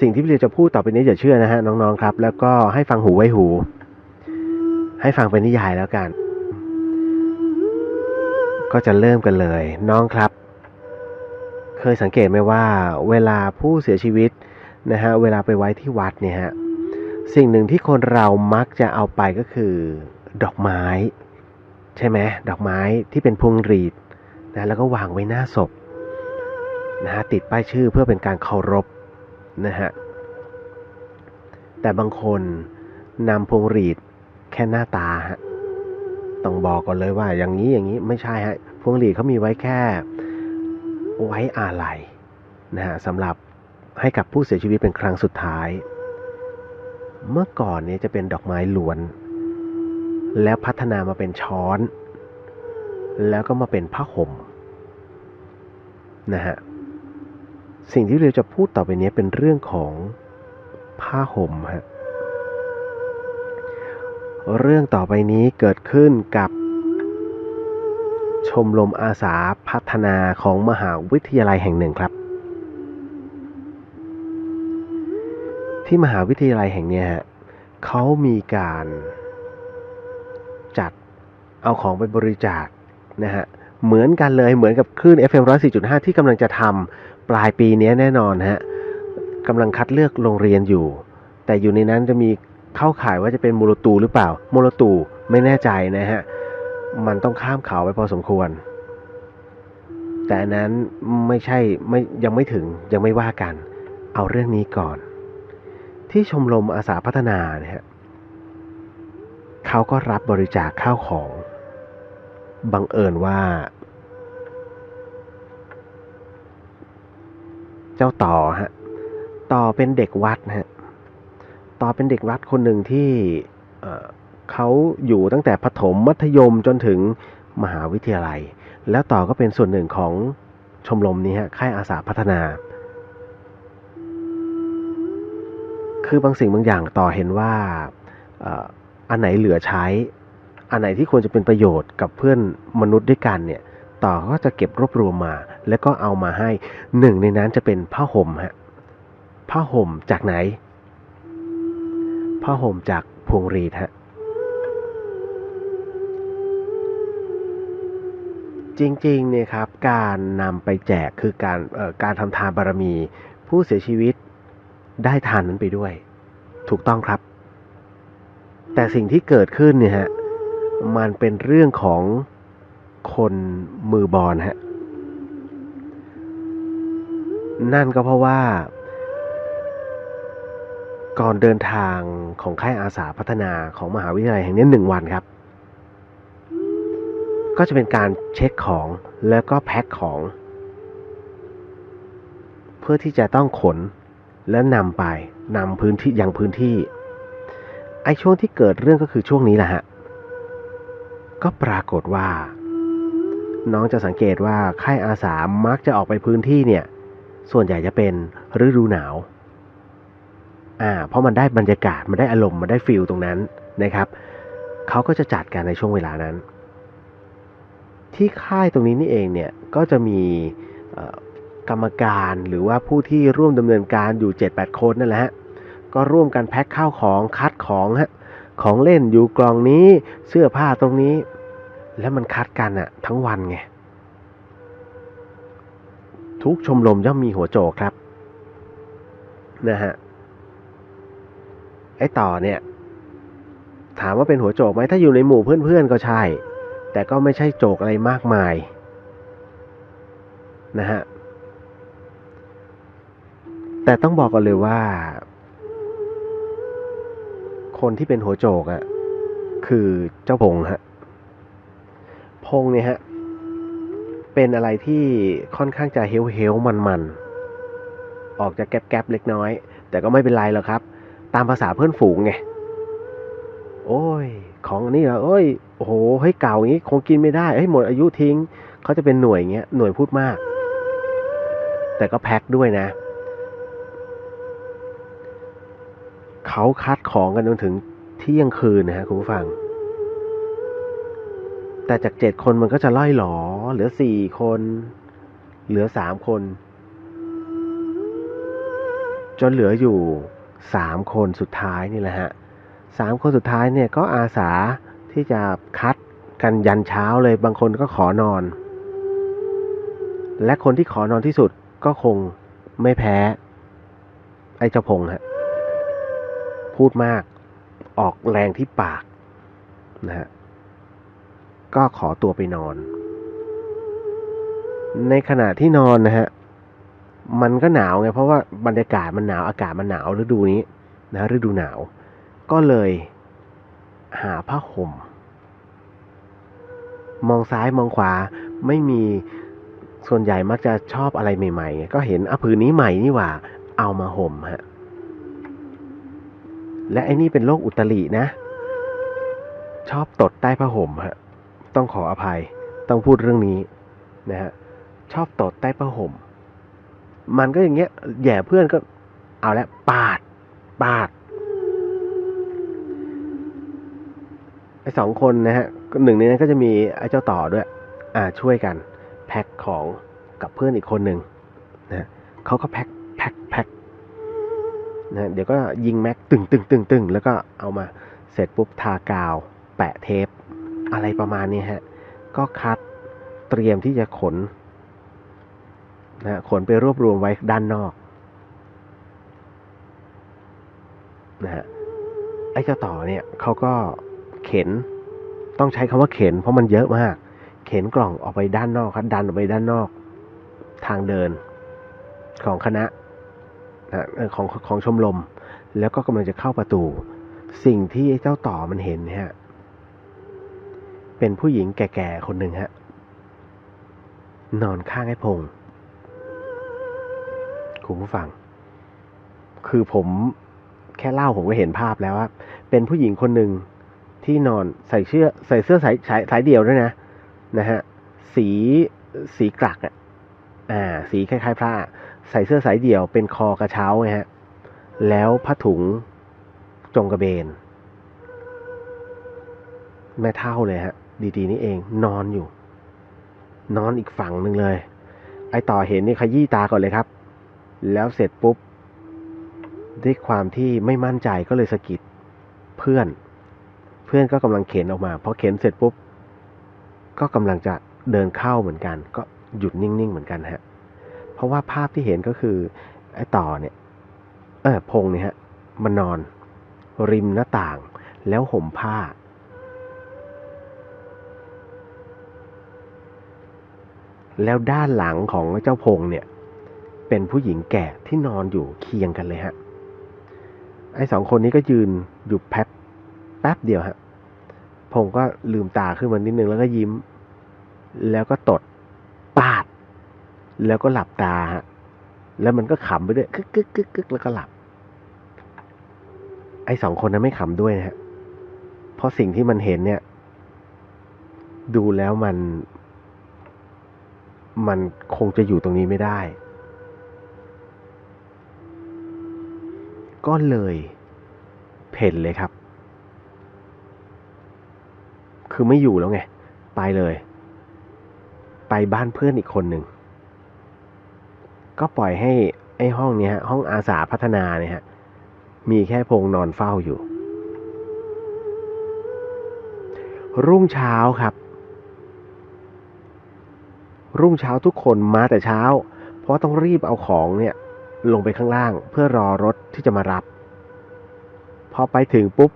สิ่งที่พี่เรียจะพูดต่อไปนี้อย่าเชื่อนะฮะน้องๆครับ แล้วก็ให้ฟังหูไว้หู ให้ฟังเป็นนิยายแล้วกัน ก็จะเริ่มกันเลย น้องครับ เคยสังเกตไหมว่า เวลาผู้เสียชีวิตนะฮะเวลาไปไว้ที่วัดเนี่ยฮะสิ่งหนึ่งที่คนเรามักจะเอาไปก็คือ ดอกไม้ ใช่ไหมดอกไม้ที่เป็นพวงหรีดนะแล้วก็วางไว้หน้าศพนะฮะติดป้ายชื่อเพื่อเป็นการเคารพ นะฮะ แต่บางคนนำพวงหรีดแค่หน้าตาฮะ ต้องบอกก่อนเลยว่า อย่างนี้อย่างนี้ไม่ใช่ฮะ พวงหรีดเขามีไว้แค่ไว้อาลัยนะฮะสำหรับให้กับผู้เสียชีวิตเป็นครั้งสุดท้าย เมื่อก่อนเนี่ยจะเป็นดอกไม้ล้วน แล้วพัฒนามาเป็นช้อน แล้วก็มาเป็นผ้าห่มนะฮะ สิ่งที่เราจะพูดต่อไปนี้เป็นเรื่องของผ้าห่มฮะ เรื่องต่อไปนี้เกิดขึ้นกับชมรมอาสาพัฒนาของมหาวิทยาลัยแห่งหนึ่งครับ ที่มหาวิทยาลัยแห่งนี้ฮะเขามีการจัดเอาของไปบริจาคนะฮะ เหมือนกันเลยเหมือนกับคลื่น FM 104.5 ที่กำลังจะทำปลายปีนี้แน่นอนฮะกำลังคัดเลือกโรงเรียนอยู่ แต่อยู่ในนั้นจะมีเข้าข่ายว่าจะเป็นมูลตูหรือเปล่ามูลตูไม่แน่ใจนะฮะ มันต้องข้ามเขาไปพอสมควร แต่อันนั้นไม่ใช่ไม่ยังไม่ถึงยังไม่ว่ากัน เอาเรื่องนี้ก่อน ที่ชมรมอาสาพัฒนาเนี่ยฮะเขาก็รับบริจาคข้าวของ บังเอิญว่า เจ้าต่อฮะ ต่อเป็นเด็กวัดฮะ ต่อเป็นเด็กวัดคนหนึ่งที่เขาอยู่ตั้งแต่ประถมมัธยมจนถึงมหาวิทยาลัย แล้วต่อก็เป็นส่วนหนึ่งของชมรมนี้ฮะ ค่ายอาสาพัฒนา คือบางสิ่งบางอย่างต่อเห็นว่าอันไหนเหลือใช้ อันไหนที่ควรจะเป็นประโยชน์กับเพื่อนมนุษย์ด้วยกันเนี่ย ต่อก็จะเก็บรวบรวมมา แล้วก็เอามาให้หนึ่งในนั้นจะเป็นผ้าห่มฮะผ้าห่มจากไหนผ้าห่มจากพวงหรีดฮะจริงๆเนี่ยครับการนำไปแจกคือการการทำทานบารมี ผู้เสียชีวิตได้ทานนั้นไปด้วย ถูกต้องครับ แต่สิ่งที่เกิดขึ้นเนี่ยฮะ มันเป็นเรื่องของคนมือบอลฮะ นั่นก็เพราะว่า ก่อนเดินทางของค่ายอาสาพัฒนาของมหาวิทยาลัยแห่งนี้หนึ่งวันครับ ก็จะเป็นการเช็คของแล้วก็แพ็คของ เพื่อที่จะต้องขนและนำไปนำพื้นที่ยังพื้นที่ไอ้ช่วงที่เกิดเรื่องก็คือช่วงนี้แหละฮะ ก็ปรากฏว่า น้องจะสังเกตว่าค่ายอาสามักจะออกไปพื้นที่เนี่ย ส่วนใหญ่จะเป็นฤดูหนาว อ่า เพราะมันได้บรรยากาศ มันได้อารมณ์ มันได้ฟิลตรงนั้นนะครับ เขาก็จะจัดกันในช่วงเวลานั้น ที่ค่ายตรงนี้นี่เองเนี่ย ก็จะมีกรรมการหรือว่าผู้ที่ร่วมดำเนินการอยู่ 7-8 คนนั่นแหละฮะ ก็ร่วมกันแพ็คข้าวของคัดของฮะ ของเล่นอยู่กล่องนี้เสื้อผ้าตรงนี้ แล้วมันคัดกันอะทั้งวันไง ทุกชมรมย่อมมีหัวโจกครับ นะฮะ ไอ้ต่อเนี่ย ถามว่าเป็นหัวโจกไหมถ้าอยู่ในหมู่เพื่อนๆก็ใช่ แต่ก็ไม่ใช่โจกอะไรมากมาย นะฮะ แต่ต้องบอกกันเลยว่า คนที่เป็นหัวโจกอะ่ะคือเจ้าพงฮะ พงเนี่ยฮะ เป็นอะไรที่ค่อนข้างจะเฮลเฮลมันมันๆออกจะแก๊บๆเล็กน้อย แต่ก็ไม่เป็นไรหรอกครับ ตามภาษาเพื่อนฝูงไง โอ้ย ของอันนี้เหรอเอ้ยโอ้โหเฮ้ยเก่าอย่างนี้ คงกินไม่ได้เฮ้ยหมดอายุทิ้ง เขาจะเป็นหน่วยเงี้ยหน่วยพูดมาก แต่ก็แพ็คด้วยนะ เขาคัดของกันจนถึงเที่ยงคืนนะฮะคุณผู้ฟัง แต่จากเจ็ดคนมันก็จะล่อยหลอ เหลือสี่คน เหลือสามคน จนเหลืออยู่สามคนสุดท้ายนี่แหละฮะสามคนสุดท้ายเนี่ยก็อาสาที่จะคัดกันยันเช้าเลยบางคนก็ขอนอน และคนที่ขอนอนที่สุดก็คงไม่แพ้ ไอ้เจ้าพงฮะพูดมากออกแรงที่ปากนะฮะ ก็ขอตัวไปนอน ในขณะที่นอนนะฮะ มันก็หนาวไง เพราะว่าบรรยากาศมันหนาวอากาศมันหนาวฤดูนี้นะฤดูหนาว ก็เลยหาผ้าห่ม มองซ้ายมองขวาไม่มีส่วนใหญ่มักจะชอบอะไรใหม่ๆ ก็เห็นอผืนนี้ใหม่นี่หว่า เอามาห่มฮะ และไอ้นี่เป็นโรคอุตรินะ ชอบตดใต้ผ้าห่มฮะ ต้องขออภัย ต้องพูดเรื่องนี้นะฮะชอบตดใต้ผ้าห่ม มันก็อย่างเงี้ยแหย่เพื่อนก็เอาละปาด ปาดไอ้สองคนนะฮะหนึ่งในนั้นก็จะมีไอ้เจ้าต่อด้วย อ่าช่วยกัน แพ็คของกับเพื่อนอีกคนหนึ่งนะเขาก็แพ็คแพ็คแพ็คนะเดี๋ยวก็ยิงแม็กตึงตึงตึงตึงแล้วก็เอามาเสร็จปุ๊บทากาว แปะเทป อะไรประมาณนี้ฮะ ก็คัดเตรียมที่จะขนนะขนไปรวบรวมไว้ด้านนอกนะฮะไอ้เจ้าต่อเนี่ยเขาก็เข็นต้องใช้คำว่าเข็น เพราะมันเยอะมาก เข็นกล่องออกไปด้านนอกครับดันออกไปด้านนอก ทางเดินของคณะนะของของชมรมแล้วก็กำลังจะเข้าประตู สิ่งที่ไอ้เจ้าต่อมันเห็นเนี่ยฮะ เป็นผู้หญิงแก่ๆคนหนึ่งฮะ นอนข้างไอ้พงคุณผู้ฟัง คือผมแค่เล่าผมก็เห็นภาพแล้วว่า เป็นผู้หญิงคนหนึ่งที่นอนใส่เสื้อใส่เสื้อสายสายสายเดี่ยวด้วยนะ นะฮะ สีสีกลักอะอ่า สีคล้ายๆพระใส่เสื้อสายเดี่ยวเป็นคอกระเช้าไงฮะ แล้วผ้าถุงจงกระเบน แม่เท่าเลยฮะ ดีๆนี่เองนอนอยู่ นอนอีกฝั่งหนึ่งเลย ไอต่อเห็นนี่ขยี้ตาก่อนเลยครับ แล้วเสร็จปุ๊บด้วยความที่ไม่มั่นใจก็เลยสะกิดเพื่อน เพื่อนก็กำลังเข็นออกมาพอเข็นเสร็จปุ๊บ ก็กำลังจะเดินเข้าเหมือนกัน ก็หยุดนิ่งๆเหมือนกันฮะเพราะว่าภาพที่เห็นก็คือไอ้ต่อเนี่ย เออพงเนี่ยฮะมันนอน ริมหน้าต่างแล้วห่มผ้า แล้วด้านหลังของเจ้าพงเนี่ย เป็นผู้หญิงแก่ที่นอนอยู่เคียงกันเลยฮะ ไอ้สองคนนี้ก็ยืนอยู่แป๊บแป๊บเดียวฮะ พงก็ลืมตาขึ้นมานิดนึงแล้วก็ยิ้ม แล้วก็ตดปาด แล้วก็หลับตาฮะ แล้วมันก็ขำไปด้วยกึกกึกกึกกึกแล้วก็หลับ ไอ้สองคนนั้นไม่ขำด้วยนะฮะ เพราะสิ่งที่มันเห็นเนี่ย ดูแล้วมัน มันคงจะอยู่ตรงนี้ไม่ได้ ก็เลยเพ่นเลยครับ คือไม่อยู่แล้วไง ไปเลย ไปบ้านเพื่อนอีกคนหนึ่ง ก็ปล่อยให้ไอ้ห้องเนี้ยห้องอาสาพัฒนาเนี่ยฮะ มีแค่พงนอนเฝ้าอยู่ รุ่งเช้าครับ รุ่งเช้าทุกคนมาแต่เช้า เพราะต้องรีบเอาของเนี่ยลงไปข้างล่างเพื่อรอรถที่จะมารับ พอไปถึงปุ๊บ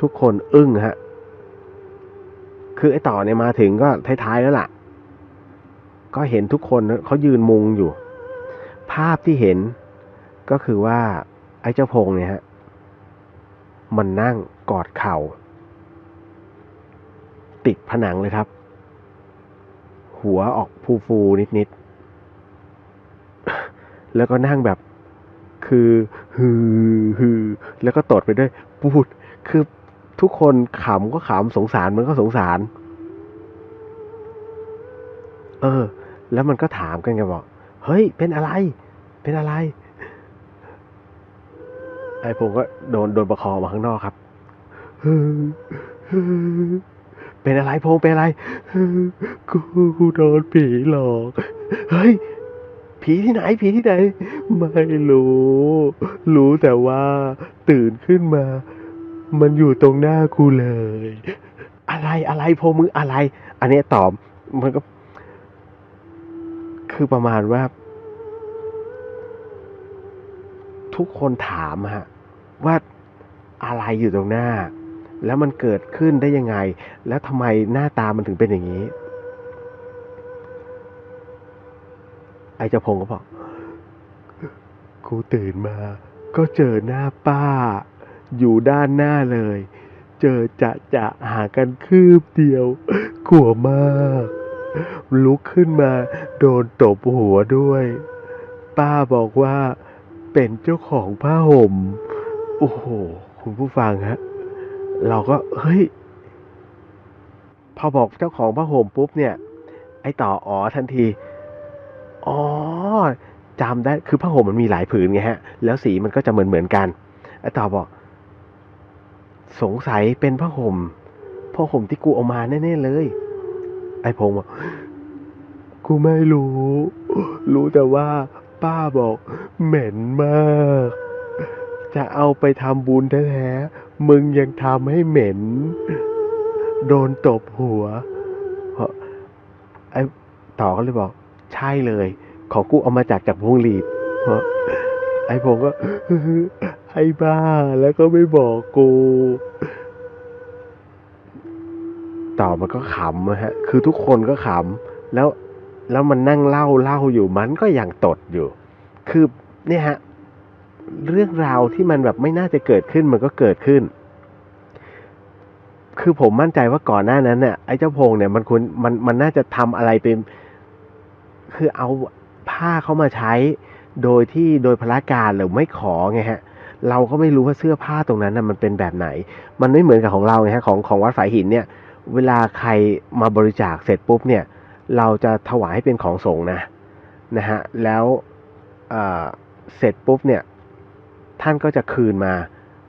ทุกคนอึ้งฮะ คือไอ้ต่อเนี่ยมาถึงก็ท้ายๆแล้วล่ะ ก็เห็นทุกคนเขายืนมุงอยู่ ภาพที่เห็นก็คือว่าไอ้เจ้าพงเนี่ยฮะ มันนั่งกอดเข่า ติดผนังเลยครับ หัวออกฟูฟูนิดนิดๆ แล้วก็นั่งแบบ คือฮือฮือแล้วก็ตดไปด้วยพูด คือทุกคนขำก็ขำสงสารมันก็สงสาร เออ แล้วมันก็ถามกันไงบอก เฮ้ย เป็นอะไร เป็นอะไร ไอ้ผมก็โดนโดนประคองมาข้างนอกครับ เป็นอะไรพงเป็นอะไรกูกูโดนผีหลอก เฮ้ย ผีที่ไหน ผีที่ไหน ไม่รู้ รู้แต่ว่าตื่นขึ้นมา มันอยู่ตรงหน้ากูเลย อะไรอะไรพวกมึงอะไร อันนี้ตอบมันก็ คือประมาณว่า ทุกคนถามฮะว่าอะไรอยู่ตรงหน้า แล้วมันเกิดขึ้นได้ยังไง แล้วทำไมหน้าตามันถึงเป็นอย่างนี้ ไอ้เจ้าพงก็บอกกูตื่นมา ก็เจอหน้าป้า อยู่ด้านหน้าเลย เจอจะจะหากันคืบเดียวกลัวมาก ลุกขึ้นมา โดนตบหัวด้วย ป้าบอกว่าเป็นเจ้าของผ้าห่ม โอ้โห คุณผู้ฟังฮะ เราก็เฮ้ย พอบอกเจ้าของผ้าห่มปุ๊บเนี่ย ไอต่ออ๋อทันที อ๋อจำได้คือผ้าห่มมันมีหลายผืนไงฮะ แล้วสีมันก็จะเหมือนเหมือนๆกันไอต่อบอก สงสัยเป็นผ้าห่มผ้าห่มที่กูเอามาแน่ๆเลย ไอพงบอกกูไม่รู้ รู้แต่ว่า ป้าบอก เหม็นมาก จะเอาไปทำบุญแท้ๆ มึงยังทำให้เหม็น โดนตบหัวเพราะไอ้ต่อก็เลยบอก ใช่เลย ของกูเอามาจากจากพวงหลีดเพราะไอ้ผมก็ไอ้บ้าแล้วก็ไม่บอกกู ต่อมันก็ขำอะฮะ คือทุกคนก็ขำแล้วแล้วมันนั่งเล่าเล่าอยู่มันก็ยังตดอยู่ คือเนี่ยฮะ เรื่องราวที่มันแบบไม่น่าจะเกิดขึ้นมันก็เกิดขึ้น คือผมมั่นใจว่าก่อนหน้านั้นเนี่ยไอ้เจ้าพงเนี่ยมันควรมันมันน่าจะทำอะไรเป็น คือเอาผ้าเขามาใช้ โดยที่โดยพละการหรือไม่ขอไงฮะ เราก็ไม่รู้ว่าเสื้อผ้าตรงนั้นน่ะมันเป็นแบบไหน มันไม่เหมือนกับของเราไงฮะของของวัดฝายหินเนี่ย เวลาใครมาบริจาคเสร็จปุ๊บเนี่ย เราจะถวายให้เป็นของสงฆ์นะนะฮะแล้วเสร็จปุ๊บเนี่ย ท่านก็จะคืนมา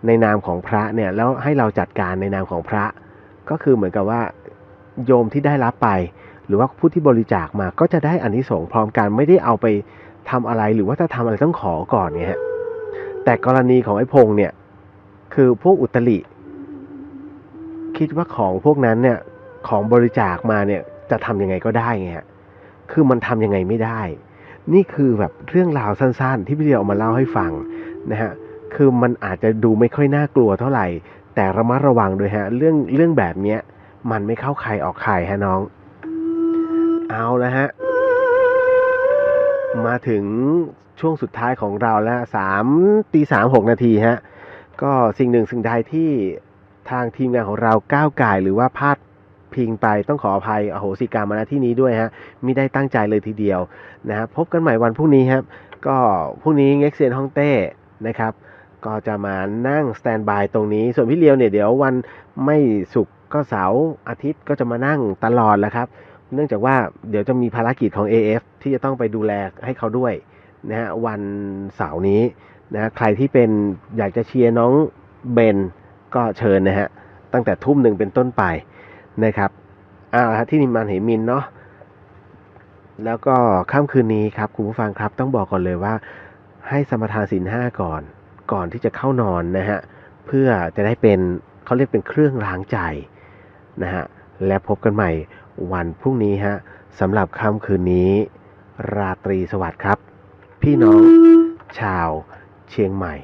ในนามของพระเนี่ยแล้วให้เราจัดการในนามของพระ ก็คือเหมือนกับว่าโยมที่ได้รับไป หรือว่าผู้ที่บริจาคมาก็จะได้อานิสงส์พร้อมกันไม่ได้เอาไปทำอะไรหรือว่าถ้าทำอะไรต้องขอก่อนไงฮะแต่กรณีของไอ้พงเนี่ยคือพวกอุตริคิดว่าของพวกนั้นเนี่ยของบริจาคมาเนี่ยจะทำยังไงก็ได้ไงฮะคือมันทำยังไงไม่ได้ นี่คือแบบเรื่องราวสั้นๆ ที่พี่เดียวเอามาเล่าให้ฟัง นะฮะคือมันอาจจะดูไม่ค่อยน่ากลัวเท่าไหร่ แต่ระมัดระวังด้วยฮะเรื่องเรื่องแบบเนี้ยมันไม่เข้าใครออกใครฮะน้อง เอาละฮะมาถึงช่วงสุดท้ายของเราแล้วสามตีสามหกนาทีฮะก็สิ่งหนึ่งสิ่งใดที่ทางทีมงานของเราก้าวไก่หรือว่าพลาดพิงไปต้องขออภัยอโหสิกรรมมาณที่นี้ด้วยฮะม่ได้ตั้งใจเลยทีเดียวนะฮะพบกันใหม่วันพรุ่งนี้ครับ ก็พรุ่งนี้เง็กเซียนฮ่องเต้ นะครับ ก็จะมานั่งสแตนบายตรงนี้ ส่วนพี่เลียวเนี่ยเดี๋ยววันไม่สุกก็เสาร์อาทิตย์ก็จะมานั่งตลอดแหล้วครับ เนื่องจากว่าเดี๋ยวจะมีภารกิจของ AF ที่จะต้องไปดูแลให้เขาด้วยนะฮะวันเสาร์นี้นะใครที่เป็นอยากจะเชียร์น้องเบนก็เชิญนะฮะตั้งแต่ทุ่มหนึ่งเป็นต้นไปนะครับอ่าที่นิมมานเหมินเนาะแล้วก็ค่ำคืนนี้ครับคุณผู้ฟังครับต้องบอกก่อนเลยว่า ให้สมทานศีลห้าก่อน ก่อนที่จะเข้านอนนะฮะเพื่อจะได้เป็นเขาเรียกเป็นเครื่องล้างใจนะฮะและพบกันใหม่วันพรุ่งนี้ฮะสำหรับค่ำคืนนี้ ราตรีสวัสดิ์ครับ พี่น้องชาวเชียงใหม่